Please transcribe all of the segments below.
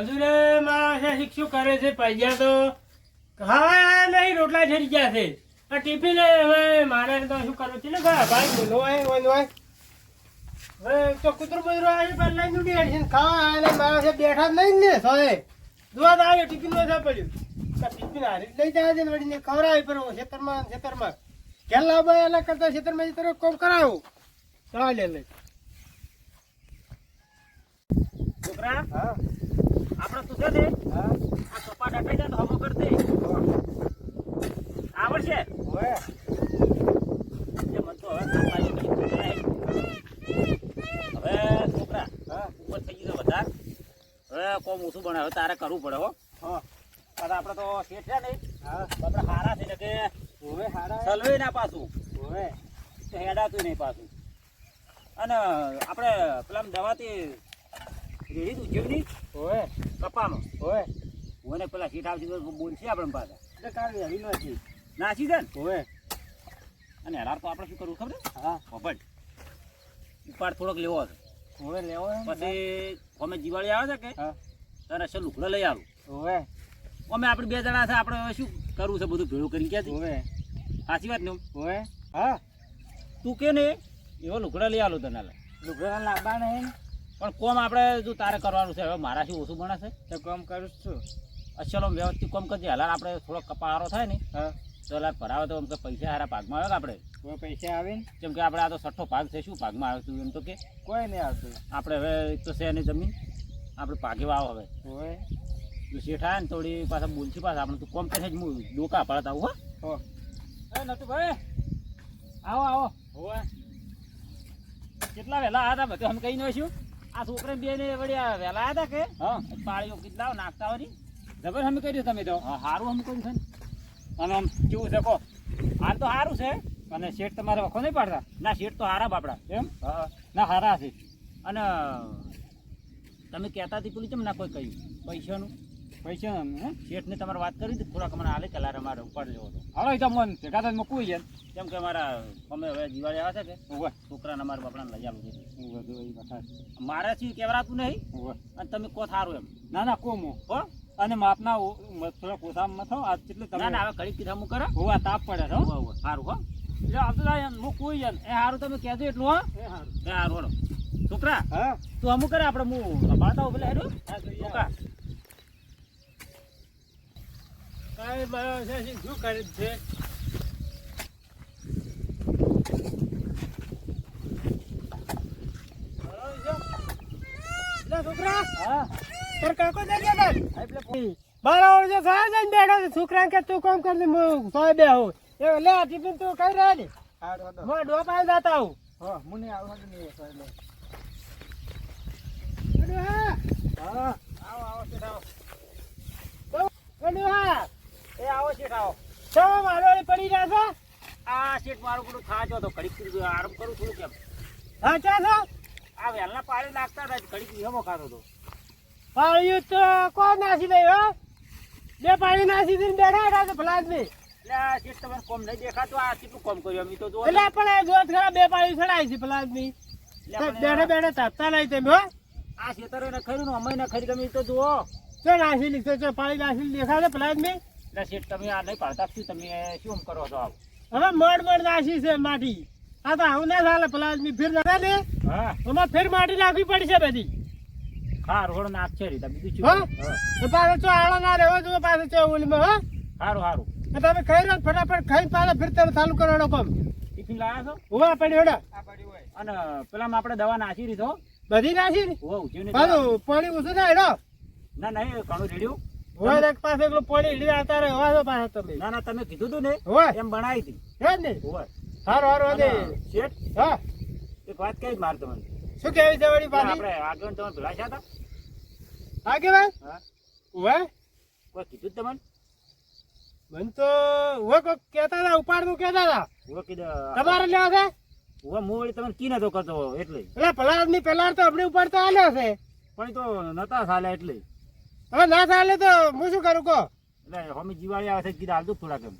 મજૂરે માં શિક્ષુ કરે છે પૈસા તો હા નહીં રોટલા છડી ગયા છે. આ ટિફિન હવે મારે તો શું કરવું છે ને ભાઈ ભાઈ બોલો હોય હવે તો કૂતરું બુતરું આવી પર લઈને ઉડી હેડશે ને અને મારા છે બેઠા જ નહીં ને સોએ. જોવા તો આવ્યો ટિફિનમાં છે પડ્યું. ટિફિન હારી લઈ જાય છે વડીને વળીને ખવડાવી પર ખેતરમાં ખેતરમાં. ઘેર લાવવા એના કરતા ખેતરમાં તરફ કોમ કરાવું. ચાલે લે લે. છોકરા? હા. આપણે તું છે ને આ કપા ડટાઈ જાય તો હમો કરતે આવડશે? હોય એ મને તો હવે હવે છોકરા હા ઉપર થઈ ગયો વધાર. હવે કોમ ઓછું બને હવે તારે કરવું પડે હો. હા આપણે તો શેઠ છે ને હા તો આપણે હારા છે કે હોય હારા. સલવે ના પાછું. તો હેડાતું નહીં પાછું. અને આપણે પેલા દવાથી રેડી દૂધ્યું હોય કપામાં હોય ઓને પેલા શેઠ આવશે તો બોલશે આપણે પાછા. એટલે કાલે હરી નથી નાસી છે ને? હોય અને હેરાર તો આપણે શું કરવું ખબર હા. પોપટ ઉપાડ થોડોક લેવો છે. હોય લેવો? પછી અમે દિવાળી આવે છે કે? તારે અસલ લુકડો લઈ આવું. હોય અમે આપણે બે જણા છે આપણે હવે શું કરવું છે બધું ભેળું કરીને ક્યાંથી? હવે સાચી વાત ને? હોય હા. તું કે ને એવો લુકડો લઈ આવો તને લે. લુગડા લાવવાના ને પણ કોમ આપણે જો તારે કરવાનું છે હવે મારાથી ઓછું ભણાશે તો કોમ કરું છું. અસલ વ્યવસ્થિત કોમ કરજે. હાલ આપણે થોડો કપાહારો થાય ને તો એટલે ભરાવે તો એમ કે પૈસા હારા ભાગમાં આવે આપણે? કોઈ પૈસા આવે ને? જેમ કે આપણે આ તો છઠ્ઠો ભાગ છે શું ભાગમાં આવે તું એમ તો કે? કોઈ નહીં આવતું. આપણે હવે એક તો છે એની જમીન. આપણે ભાગે વાવ હવે. હોય. જો શેઠ આવે ને થોડી પાછા બોલશી પાછા. આપણે તું કોમ કરે જ હું ડોકા પડત આવું હો. હો. એ નતું ભાઈ આવો આવો. હોય કેટલા વહેલા આવ્યા હતા બધું? અમે કઈ નહીં શું? આ છોકરા બે ને વળી વેલા આવ્યા હતા કે? હા. પાળીઓ કેટલા નાખતા વળી જબર અમે કર્યું તમે તો. હા સારું અમે કર્યું છે અને આમ કેવું છે કહો? હાલ તો સારું છે. અને શેઠ તમારે વખો નહીં પાડતા? ના શેઠ તો હારા બાપડા. એમ? હા ના હારા છે. અને તમે કહેતા હતી પેલું કેમ ના કોઈ કહ્યું? પૈસાનું? પૈસા હે? શેઠને તમારે વાત કરી હતી થોડાક મને હાલે કલાર અમારે ઉપાડ લેવો હતો? હાલો તો મન ભેગા થઈને મૂકવું છે કેમ કે અમારા અમે હવે દિવાળી આવે છે કે? છોકરાને અમારા બાપડાને લઈ આવું છે. મારે શું કહેવરાતું નહીં? અને તમે કહો સારું એમ. ના ના કોમો હો? અને માપના થોડાક ઓછામાં થો આ કેટલે તમે ના હવે ઘડી કીધા હું કરે. હોવા તાપ પડે છો સારું હો. એટલે અબ્દુલ્લા એમ મૂકવું છે એ સારું તમે કહેજો એટલું હો. એ હારું. એ સારું છોકરા હા? તું અમુક કરે આપણે હું સંભાળતા ઉભેલા પેલા હેડો. હા છોકરા કાંઈ મારો છે શું કરે છે? છોકરા હા. તાર કાકો જઈ ગયા એટલે બાર આવડે સાહેબ જઈને બેઠો છે. છોકરા કે તું કામ કરી દે હું સોય બે હું એ લે ટિફિન તું કઈ રહ્યા ને હું ડો પાસે જતા હું મને આવવાનું નહીં અડુ હા હા આવો આવો આવો અડુ હા એ આવો શેઠ આવો. તો મારો પડી રહ્યા છે? આ શેઠ મારું પેલું ખાજો તો ઘડીક આરામ કરું થોડું કેમ? હા ચા છો? આ વહેલા પાણી નાખતા હતા ઘડીક વિહમો ખાતો હતો. પાળ્યું તો કોણ નાસી દઈ હો? બે પાણી નાસી દઈને બેઠા હતા તો ભલા આદમી એટલે આ શેઠ તમને કોમ નહીં દેખાતું આ કેટલું કોમ કર્યું? અમે તો જો એટલે જોત ખરા બે પાણી ચડાય છે ભલા આદમી બેઠા બેઠા તાપતા નહીં તમે હો? આ શેતરે ને ખર્યું ને અમે ને ખરી તમે તો જુઓ. ચો નાસી લીધો ચો પાણી નાસી દેખાડે ભલા આદમી એટલે શેઠ તમે આ નહીં પાડતા. શું તમે શું કરો છો આવું હવે મડ મડ નાસી છે માટી. આ તો આવું ના ચાલે પેલા ફેર ને હા. એમાં ફેર માટી નાખવી પડશે બધી. હારું રોડ નાખ છે રીતા બીજું હા? શું હા. પાછો ચો આળો ના રહેવો જો પાછો ચો ઓલીમાં હો? સારું સારું તમે ખાઈ લો ફટાફટ ખાઈ પાછા ફેર તમે ચાલુ કરવાનો કામ. ટિફિન લાયા છો? ઊભા પડી હેડો. અને પેલામાં આપણે દવા નાખી દીધો બધી નાસી? પાછું પાણી ઓછું ના હેડો. ના નહીં ઘણું રેડ્યું. હોય એક પાસે એકલું પાણી હીડી આવતા રહે હવા દો તમે ના ના તમે કીધું તું ને હોય. એમ બનાવી હતી હે જ ને. હોવે. હારો હારો અને શેઠ હા. એક વાત કઈ માર તમને. શું છે વળી પાછી આપણે આગળ તમે ભેળા છે હતા? આગેવાન? હા. હોય કોઈ કીધું તમને? મન તો હોય કોક કહેતા હતા ઉપાડતું કહેતા હતા. કીધું તમારે લેવા છે? હું તમને કી નતો કરતો એટલે. એટલે ભલા ની પેલા તો આપણે ઉપાડતા આલ્યો છે. પણ તો નતા ચાલ્યા એટલે. હવે ના ચાલે તો હું શું કરું કહો. એટલે હમી જીવાળી આવે છે કીધા હાલતું થોડાક એમ.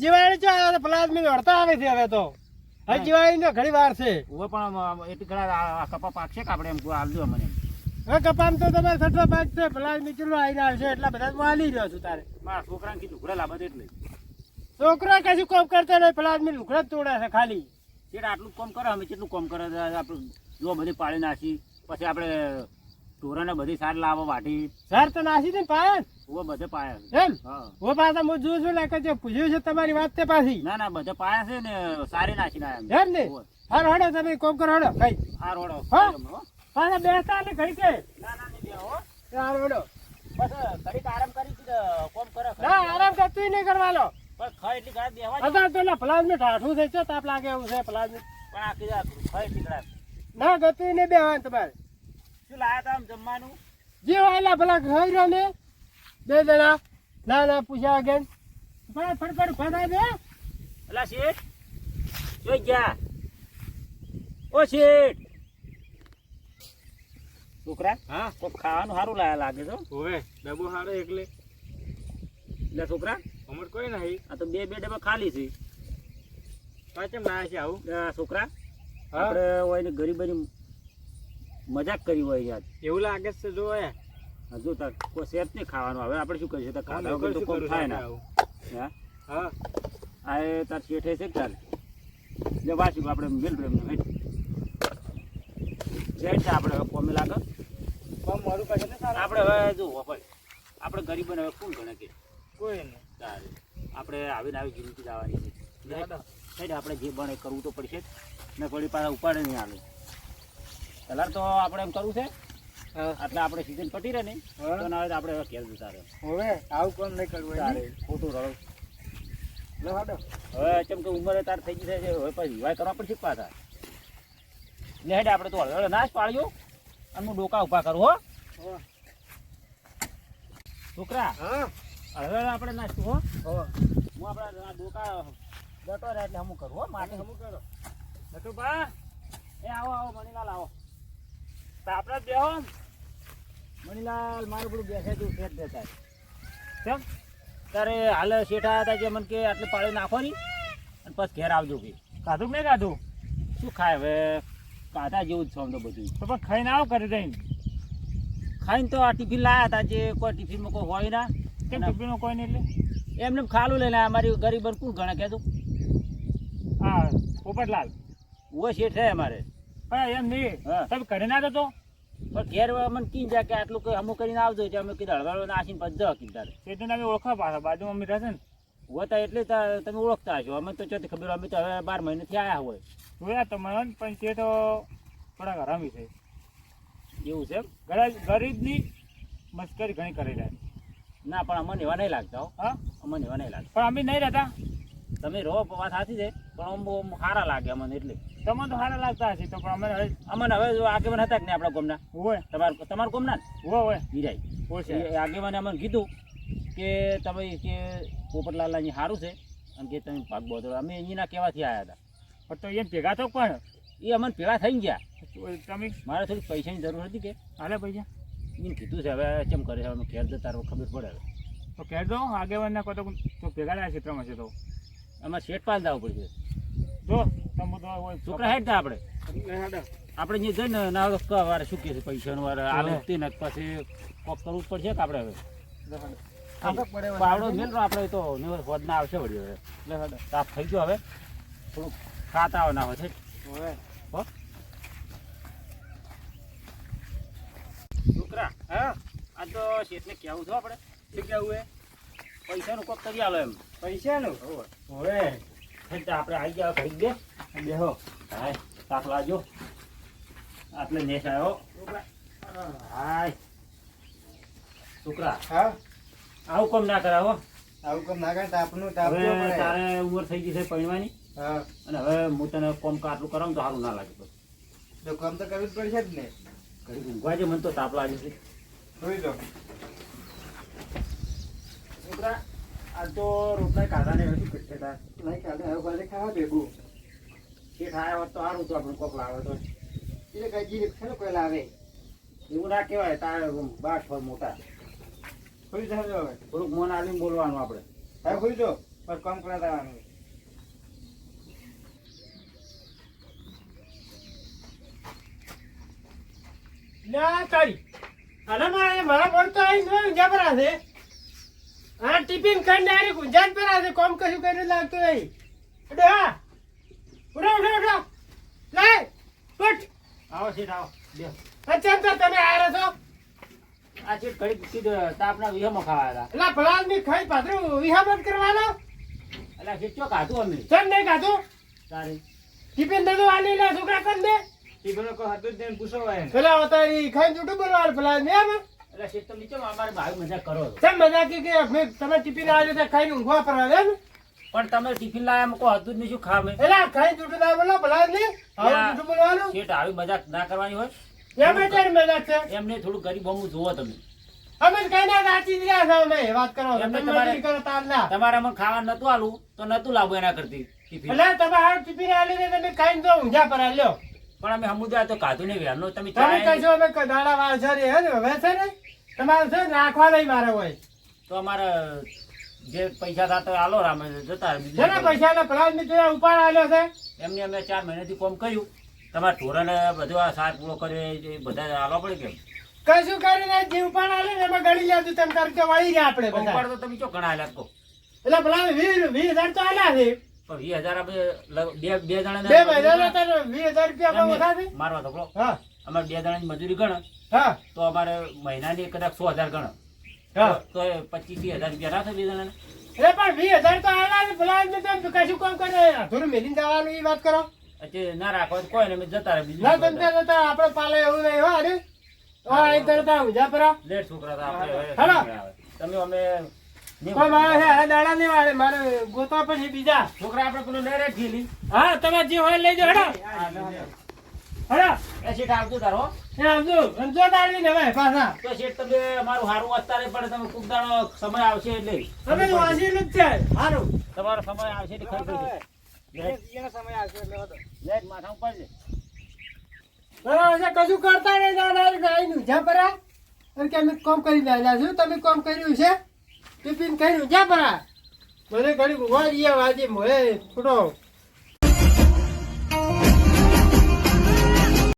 જીવાળી ચો આવે ભલા આદમી હડતા આવે છે હવે તો. હવે જીવાળી ને ઘણી વાર છે. હું પણ એટલી ઘણા કપા પાકશે કે આપણે એમ હાલતું અમને એમ? હવે કપામ તો તમારે છઠ્ઠો પાક છે પેલા નીચેલો આવીને આવશે એટલા બધા હું હાલી રહ્યો છું તારે. મારા છોકરાને કીધું લાવવા દે એટલે છોકરો કશું કોમ કરતો નહીં પેલા આદમી લુગડા જ તોડે છે ખાલી. જેટલા આટલું કોમ કરે અમે કેટલું કોમ કરે આપણું જો બધી પાડી નાખી પછી આપણે ઢોરાને બધી સાર લાવો વાટી સર તો નાસી દે પાયા ઓ બધે પાયા છે એમ? ઓ હું પાછા હું જોઉં છું લાગે છે પૂછ્યું છે તમારી વાત તે પાછી. ના ના બધે પાયા છે ને સારી નાખી ના એમ ને? હાર હડો તમે કોમ કરો હડો કઈ આ રોડો હા? પાછા બેસતા ને કઈ કે ના ના નહીં બેહો. હાર હડો બસ ઘડીક આરામ કરી કોમ કરો ના આરામ કરતું નહીં કરવાનો. બસ ખાય એટલી ઘાસ બેહવા. અત્યારે તો ના પ્લાઝ ઠાઠું થઈ છે તાપ લાગે એવું છે પ્લાઝ પણ આ કીધા ખાય એટલી ના ગતું નહીં બેવાનું તમારે. શું લાયા તા જમવાનું? જે વાયલા ભલા ખાઈ રહ્યો ને. બે જણા ના ના પૂછ્યા આગળ. ફટાફટ ફટ ફટાય દે અલા શેઠ જોઈ ગયા. ઓ શેઠ. છોકરા હા? કોક ખાવાનું સારું લાયા લાગે છે હવે ડબ્બો હારો એકલે. એટલે છોકરા અમર કોઈ નહીં. આ તો બે બે ડબ્બા ખાલી છે. પાછળ ના છે આવું. છોકરા આપણે હોય ને ગરીબની મજાક કરી હોય યાર. એવું લાગે છે જો એ. હજુ તક કોઈ સેટ નહીં ખાવાનું. હવે આપણે શું કરીશું? તો ખાધા વગર તો કોમ થાય ના. હે? હા. આ એ તાર શેઠે છે ચાલ જે વાંચ્યું આપણે મેલ પ્રેમ ને શેઠ છે આપણે હવે કોમે લાગે? કોમ મારું પાસે ને સારું. આપણે હવે જો ભાઈ આપણે ગરીબોને હવે કોણ ગણે કે? કોઈ નહીં. ચાલે આપણે આવીને આવી જિંદગી જવાની છે. આપણે જે બને કરવું તો પડશે ને પડી પાછા ઉપાડે નહીં હાલે કલર તો આપણે એમ કરવું છે એટલે આપણે સીઝન પટી રહે ને. તો ના હોય આપણે હવે ઘેર જતા રહે હવે આવું કોમ નહીં કરવું તારે ખોટું રડો. લો હાડો. હવે ચમ કે ઉંમરે તાર થઈ ગઈ છે હવે પછી વિવાહ કરવા પડશે પાછા ને હેડે આપણે તો હળવે નાશ પાડ્યો અને હું ડોકા ઊભા કરું હો. છોકરા હા. હવે આપણે નાસ્તું હો. હો. હું આપણા ડોકા જતો રહે એટલે હમું કરું હો માટે. હમું કરો? નટુ બા એ આવો આવો મણીલાલ આવો. આપણે બેહો. મણીલાલ મારું બધું બેસે તું ફેર દેતા કેમ? તારે હાલ શેઠા હતા જે મને કે આટલી પાડી નાખો ની અને પછી ઘેર આવજો કે. કાધું નહીં કાધું? શું ખાય હવે? કાંટા જેવું જ તો બધું. તો પણ ખાઈને આવો કરી દઈને ખાઈને તો આ ટિફિન લાયા હતા જે કોઈ ટિફિનમાં કોઈ હોય ના. કેમ અને કોઈ નહીં એટલે? એમને ખાલું લઈને. અમારી ગરીબ કોણ ગણે કહેતું હા પોપટલાલ. ઓ શેઠ છે અમારે. હા એમ નહીં. તમે કરી ના દો તો પણ ઘેર મને કીન જાય કે આટલું કઈ અમુક કરીને આવજો એટલે અમે કીધું હળવાળો નાસીને પછી જવા કીધું તારે ચેતન અમે ઓળખા પાછા બાજુમાં અમે રહેશે ને. હોતા એટલે તમે ઓળખતા હશો. અમે તો ચોથી ખબર અમે તો હવે બાર મહિનેથી આવ્યા હોય. જોયા તમારા પણ તે તો થોડાક હરામી છે. એવું છે ગરીબની મસ્કરી ઘણી કરી રહ્યા ના પણ અમને એવા નહીં લાગતા હો. હા? અમને એવા નહીં લાગતા. પણ અમે નહીં રહેતા. તમે રહો વાત સાચી છે પણ આમ બહુ સારા લાગે અમને એટલે. તમે તો સારા લાગતા હશે તો પણ અમે હવે અમને હવે જો આગેવાન હતા કે નહીં આપણા ગોમના? હોય. તમારે તમારું ગોમના? હોય હોય. વિરાય હોય આગેવાને અમને કીધું કે તમે કે પોપટલાલ અહીં સારું છે અને કે તમે ભાગ બોધો અમે અહીંના કહેવાથી આવ્યા હતા. પણ તો એમ ભેગા તો પણ. એ અમને ભેગા થઈ ગયા. તમે મારે થોડીક પૈસાની જરૂર હતી કે? હાલે પૈસા. એને કીધું છે હવે કેમ કરે છે? અમે ઘેર જતા ખબર પડે હવે. તો કહે દો આગેવાન ના તો તો ભેગા રહ્યા ક્ષેત્રમાં છે તો. આમાં શેઠ પાસે જવું પડશે. જો છોકરા હેડ આપણે? આપણે જે જઈને ના વારે શું કહે છે પૈસાનું વારે. આવે તે ને પછી કોક કરવું પડશે કે આપણે હવે? પાવડો મેલ આપણે તો હોદ ના આવશે વળી હવે. તાપ થઈ ગયો હવે. થોડુંક ખાતા ના હોય છે. છોકરા હા? આ તો શેઠને કહેવું છો આપણે. શું કેવું એ? પૈસાનું કોક કરી આલો એમ. પૈસાનું? હવે. હેડ તો આપણે આવી ગયા ઘડી દે બેહો. હાય તાક લાજો. આટલે નેસ આવ્યો હાય. છોકરા હા? આવું કોમ ના કરાવો આવું કોમ ના કરતા આપનું હવે તારે ઉમર થઈ ગઈ છે પૈણવાની હા. અને હવે હું તને કોમ કાટલું કરાવું તો સારું ના લાગે તો કામ તો કરવું જ પડશે જ ને. ઘડી ઊંઘવા જે મને તો તાપ લાગે છે. જોઈ લો. છોકરા આ તો રોટલા કાઢા ને શું કરશે તાર નહીં કાલે હવે કાલે ખાવા ભેગું. એ થાય હોત તો સારું તો આપણે કોક લાવે તો. એટલે કઈ ખરો કોઈ લાવે? એવું ના કહેવાય તારે બાટ પર મોટા. હવે. થોડુંક મન આલીને બોલવાનું આપણે. હવે ખુશ જો પણ કામ કરા દેવાનું ના તારી. અને મારા મારા બોલ તો આવીને જોયું પર છે હા ટિફિન ખાઈને ડાયરેક્ટ જ પર છે. કોમ કશું કરીને લાગતું નહીં. ઉઠો હા. ઉડો ઉડો ઉડો લાય ઉઠ. આવો સીટ આવો. બે. અચ્છા તો તમે આવ્યા છો. આ ચીટ ઘડી કીધું તાપના વિહમો ખાવા હતા. એટલે ફલાલની ખાઈ પાથરું વિહામત કરવાનો એટલે શેઠ ચો કાઢું અમે? ચમ નહીં ખાધું? તારી. ટિફિન દે આલી લે છોકરા કર દે. ટિફિન કોઈ હતું જ નહીં પૂછો પેલા અતારી ખાઈ જુઠું બોલવાનું ફલાલ ને આમ એટલે પણ તમે ટિફિન લાયા હતું નહીં શું ખામે એટલે ખાઈ ના બોલો ફલાલ ને આવું ના. બોલવાનું? શેઠ આવી મજાક ના કરવાની હોય? એમ મજા છે. એમને થોડું ગરીબ જોવો તમે. અમે કઈ ના રહ્યા છો અમે વાત કરો. તમે તમારે- કરો તાર ના. તમારે અમને ખાવા નતું આલું તો નતું લાવું એના કરતી ટિફિન. એટલે તમે હાલ ટિફિન આલી ને તમે ખાઈને તો ઊંઝા પર આલ્યો. પણ અમે સમુદાય તો કાધું નહીં વ્યારનો તમે તમે કહેશો અમે દાડા વાળ છે હે ને હવે છે ને તમારે છે રાખવા નહીં મારે હોય. તો અમારે જે પૈસા થતા આલો રામે જતા. છે ને શું પૈસા ને પ્લાનની તો ઉપાડ આલ્યો છે. એમને અમે ચાર મહિનાથી કોમ કર્યું. તમારા ઢોરાને બધું આ સાર પૂરો કર્યો એ બધા આલો પડે કેમ કશું કરીને જે ઉપાડ આલે ને એમાં ગળી લેતું તેમ કે વળી જાય આપણે બધા. તો તમે ચો ઘણા કહો. એટલે પેલા વીસ વીસ હજાર તો આલ્યા છે. પણ વીસ હજાર બે બે જણા બે તો વીસ હજાર રૂપિયા પણ મારવા તો હા. અમારે બે જણાની મજૂરી ગણ. હા. તો અમારે મહિનાની કદાચ સો હજાર ગણ. હા. તો પચીસ હજાર રૂપિયા ના બે જણાને. એટલે પણ વીસ હજાર તો આલ્યા છે પેલા ને તેમ કશું કામ કરે? અધૂરું મેલીને જવાનું એ વાત કરો. પછી ના રાખો કોઈ ને જતા રહે બીજું ના તમે કરતા? આપણે પાલે એવું નહીં હો અરે હા. એ કરતા પર લેટ છોકરા તો આપણે હેલો. તમે અમે કોઈ મારે છે આ દાડા નહીં વાળે મારે ગોતવા પછી બીજા. છોકરા આપણે પેલું નહીં રે ઠેલી હા તમે જે હોય લઈ જાઓ હેડો. હેડો. એ શેઠ આવજો તારો. એ આવજો સમજો દાડી ને હવે પાછા. તો શેઠ તમે અમારું સારું અત્યારે પણ તમે દાડો સમય આવશે એટલે. તમે વાંચેલું જ છે સારું તમારો સમય આવશે એટલે આવશે. લેટ માથા ઉપર છે. બરાબર છે કશું કરતા નહીં દાડા ગાયનું ઊંઝા પરા. અને કે અમે કોમ કરી દાદા છું તમે કોમ કર્યું છે? ટિફિન કર્યું. જા પરા. મને ઘડી વાજી વાજે મોએ ફૂટો.